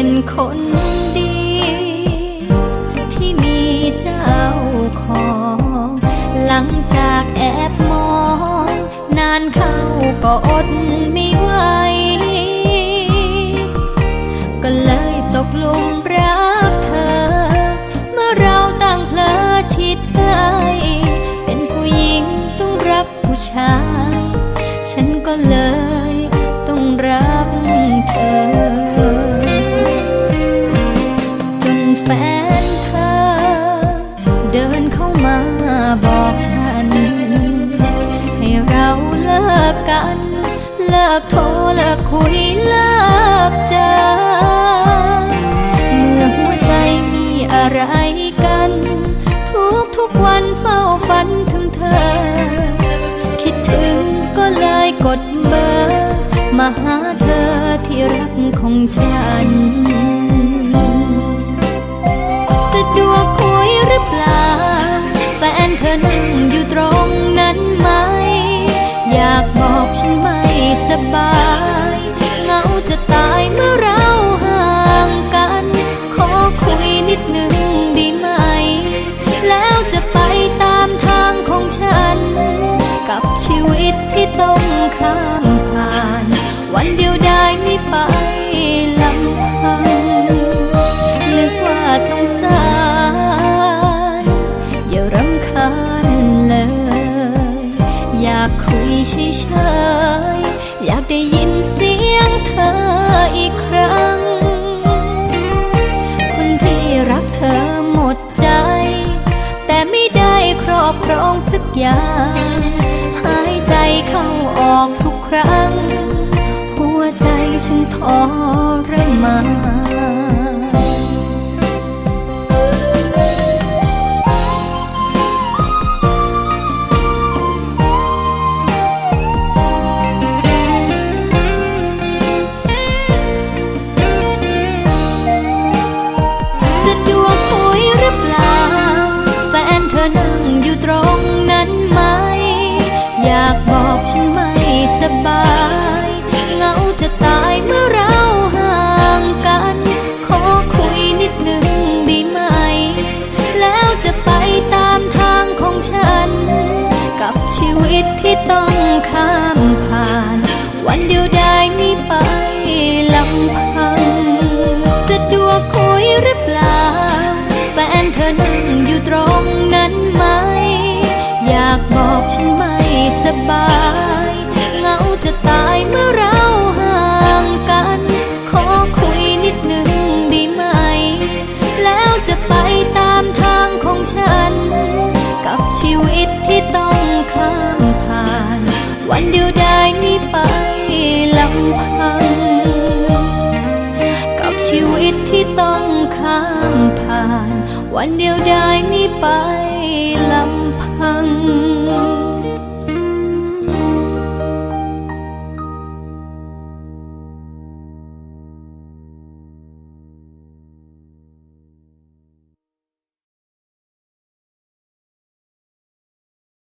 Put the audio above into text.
เป็นคนดี ที่มีเจ้าของ หลังจากแอบมอง นานเข้าก็อดไม่ไหว บอกฉัน ให้เราเลิกกัน เลิกโทรเลิกคุยเลิกเจอเมื่อหัวใจมีอะไรกัน ทุกทุกวันเฝ้าฝันถึงเธอ คิดถึงก็เลยกดเบอร์มาหาเธอที่รักของฉัน สะดวกคุยหรือเปล่าาจะตายเมื่อเราห่างกัน ขอคุยนิดหนึ่งดีไหม แล้วจะไปตามทางของฉัน กับชีวิตที่ต้องข้ามผ่าน วันเดียวได้ไม่ไปลำพังนึกว่าสงสาร อย่ารำคาญเลย อยากคุยเฉยๆอยากได้ยินเสียง สักอย่าง หายใจเข้าออกทุกครั้ง หัวใจฉันทรมาน ข้ามผ่าน วันเดียวได้ไม่ไปลำพัง สะดวกคุยหรือเปล่า แฟนเธอนั่งอยู่ตรงนั้นไหม อยากบอกฉันไม่สบ ที่ต้องข้ามผ่าน วันเดียวได้นี้ไปลำพัง